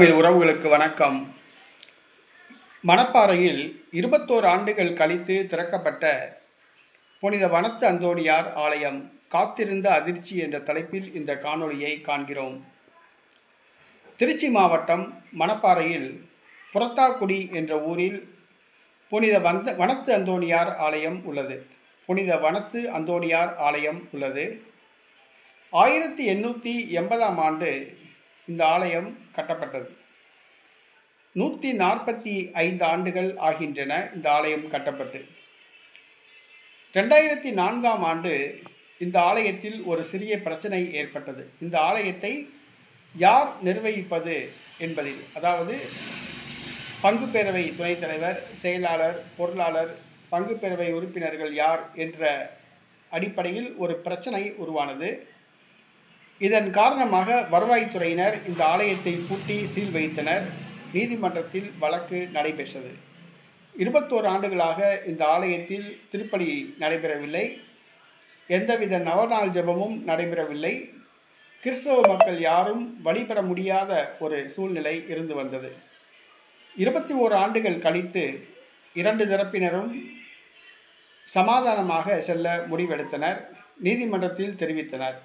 உறவுகளுக்கு வணக்கம். மணப்பாறையில் இருபத்தோரு ஆண்டுகள் கழித்து திறக்கப்பட்ட புனித வனத்து அந்தோணியார் ஆலயம் காத்திருந்த அதிர்ச்சி என்ற தலைப்பில் இந்த காணொளியை காண்கிறோம். திருச்சி மாவட்டம் மணப்பாறையில் புறத்தாக்குடி என்ற ஊரில் புனித வந்த வனத்து அந்தோணியார் ஆலயம் உள்ளது. புனித வனத்து அந்தோணியார் ஆலயம் உள்ளது. ஆயிரத்தி எண்ணூற்றி எண்பதாம் ஆண்டு இந்த ஆலயம் கட்டப்பட்டது. நூற்றி நாற்பத்தி ஐந்து ஆண்டுகள் ஆகின்றன இந்த ஆலயம் கட்டப்பட்டு. ரெண்டாயிரத்தி நான்காம் ஆண்டு இந்த ஆலயத்தில் ஒரு சிறிய பிரச்சனை ஏற்பட்டது. இந்த ஆலயத்தை யார் நிர்வகிப்பது என்பதில் அதாவது பங்கு பேரவை துணைத் தலைவர் செயலாளர் பொருளாளர் பங்கு பேரவை உறுப்பினர்கள் யார் என்ற அடிப்படையில் ஒரு பிரச்சனை உருவானது. இதன் காரணமாக வருவாய்த்துறையினர் இந்த ஆலயத்தை பூட்டி சீல் வைத்தனர். நீதிமன்றத்தில் வழக்கு நடைபெற்றது. இருபத்தோரு ஆண்டுகளாக இந்த ஆலயத்தில் திருப்பலி நடைபெறவில்லை. எந்தவித நவநாள் ஜபமும் நடைபெறவில்லை. கிறிஸ்தவ மக்கள் யாரும் வழிபட முடியாத ஒரு சூழ்நிலை இருந்து வந்தது. இருபத்தி ஓரு ஆண்டுகள் கழித்து இரண்டு தரப்பினரும் சமாதானமாக செல்ல முடிவெடுத்தனர். நீதிமன்றத்தில் தெரிவித்தனர்.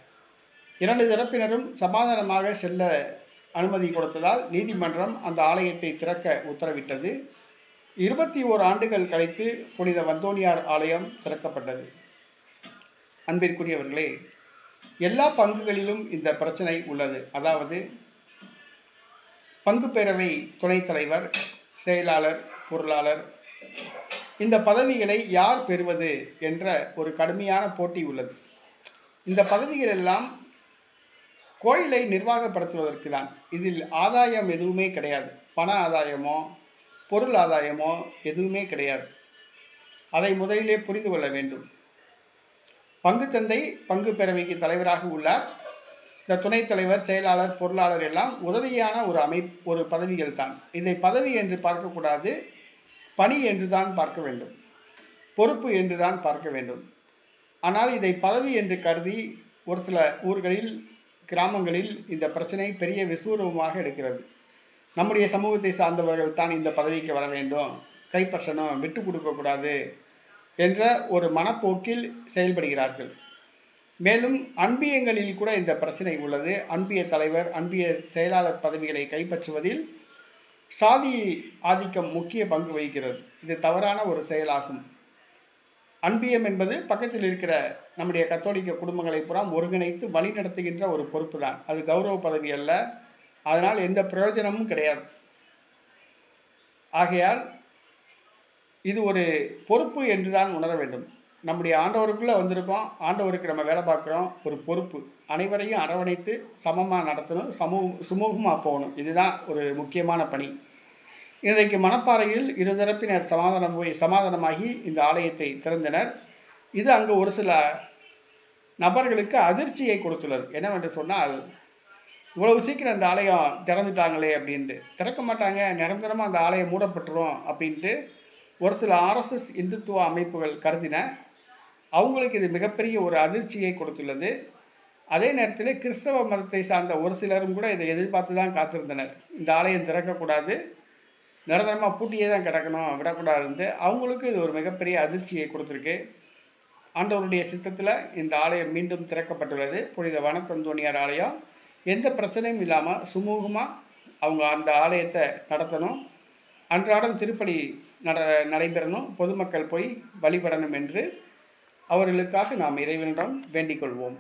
இரண்டு தரப்பினரும் சமாதானமாக செல்ல அனுமதி கொடுத்ததால் நீதிமன்றம் அந்த ஆலயத்தை திறக்க உத்தரவிட்டது. இருபத்தி ஓர் ஆண்டுகள் கழித்து புனித வந்தோனியார் ஆலயம் திறக்கப்பட்டது. அன்பிற்குரியவர்களே எல்லா பங்குகளிலும் இந்த பிரச்சனை உள்ளது. அதாவது பங்கு பேரவை துணைத் தலைவர் செயலாளர் பொருளாளர் இந்த பதவிகளை யார் பெறுவது என்ற ஒரு கடுமையான போட்டி உள்ளது. இந்த பதவிகள் எல்லாம் கோயிலை நிர்வாகப்படுத்துவதற்கு தான் இதில் ஆதாயம் எதுவுமே கிடையாது. பண ஆதாயமோ பொருள் ஆதாயமோ எதுவுமே கிடையாது. அதை முதலிலே புரிந்து கொள்ள வேண்டும். பங்கு தந்தை பங்கு பேரவைக்கு தலைவராக உள்ளார். இந்த துணைத் தலைவர் செயலாளர் பொருளாளர் எல்லாம் உதவியான ஒரு அமை ஒரு பதவிகள் தான். இதை பதவி என்று பார்க்கக்கூடாது பணி என்று தான் பார்க்க வேண்டும். பொறுப்பு என்று தான் பார்க்க வேண்டும். ஆனால் இதை பதவி என்று கருதி ஒரு சில ஊர்களில் கிராமங்களில் இந்த பிரச்சனை பெரிய விஸ்வரூபமாக எடுக்கிறது நம்முடைய சமூகத்தை சார்ந்தவர்கள் தான் இந்த பதவிக்கு வர வேண்டும். கைப்பற்றணும் விட்டு கொடுக்கக்கூடாது என்ற ஒரு மனப்போக்கில் செயல்படுகிறார்கள். மேலும் அன்பியங்களில் கூட இந்த பிரச்சனை உள்ளது. அன்பிய தலைவர் அன்பிய செயலாளர் பதவிகளை கைப்பற்றுவதில் சாதி ஆதிக்கம் முக்கிய பங்கு வகிக்கிறது. இது தவறான ஒரு செயலாகும். அன்பியம் என்பது பக்கத்தில் இருக்கிற நம்முடைய கத்தோலிக்க குடும்பங்களை புறம் ஒருங்கிணைத்து வழி நடத்துகின்ற ஒரு பொறுப்பு தான் அது கௌரவ பதவி அல்ல. அதனால் எந்த பிரயோஜனமும் கிடையாது. ஆகையால் இது ஒரு பொறுப்பு என்று தான் உணர வேண்டும். நம்முடைய ஆண்டவருக்குள்ளே வந்திருக்கோம். ஆண்டவருக்கு நம்ம வேலை பார்க்குறோம். ஒரு பொறுப்பு. அனைவரையும் அரவணைத்து சமமாக நடத்தணும். சமூக சுமூகமாக போகணும். இதுதான் ஒரு முக்கியமான பணி. இன்றைக்கு மணப்பாறையில் இருதரப்பினர் சமாதானம் போய் சமாதானமாகி இந்த ஆலயத்தை திறந்தனர். இது அங்கு ஒரு சில நபர்களுக்கு அதிர்ச்சியை கொடுத்துள்ளது. என்னவென்று சொன்னால் இவ்வளவு சீக்கிரம் அந்த ஆலயம் திறந்துட்டாங்களே அப்படின்ட்டு. திறக்க மாட்டாங்க நிரந்தரமாக அந்த ஆலயம் மூடப்பட்டுரும் அப்படின்ட்டு ஒரு சில ஆர்எஸ்எஸ் இந்துத்துவ அமைப்புகள் கருதின. அவங்களுக்கு இது மிகப்பெரிய ஒரு அதிர்ச்சியை கொடுத்துள்ளது. அதே நேரத்தில் கிறிஸ்தவ மதத்தை சார்ந்த ஒரு சிலரும் கூட இதை எதிர்பார்த்து தான் காத்திருந்தனர். இந்த ஆலயம் திறக்கக்கூடாது. நிரந்தரமாக பூட்டியே தான் கிடக்கணும் விடக்கூடாதுன்ட்டு அவங்களுக்கு இது ஒரு மிகப்பெரிய அதிர்ச்சியை கொடுத்துருக்கு. ஆண்டவருடைய சித்தத்தில் இந்த ஆலயம் மீண்டும் திறக்கப்பட்டுள்ளது. புனித வனத்தந்தோணியார் ஆலயம். எந்த பிரச்சனையும் இல்லாமல் சுமூகமாக அவங்க அந்த ஆலயத்தை நடத்தணும். அன்றாடம் திருப்பணி நட நடைபெறணும். பொதுமக்கள் போய் வழிபடணும் என்று அவர்களுக்காக நாம் இறைவனிடம் வேண்டிக் கொள்வோம்.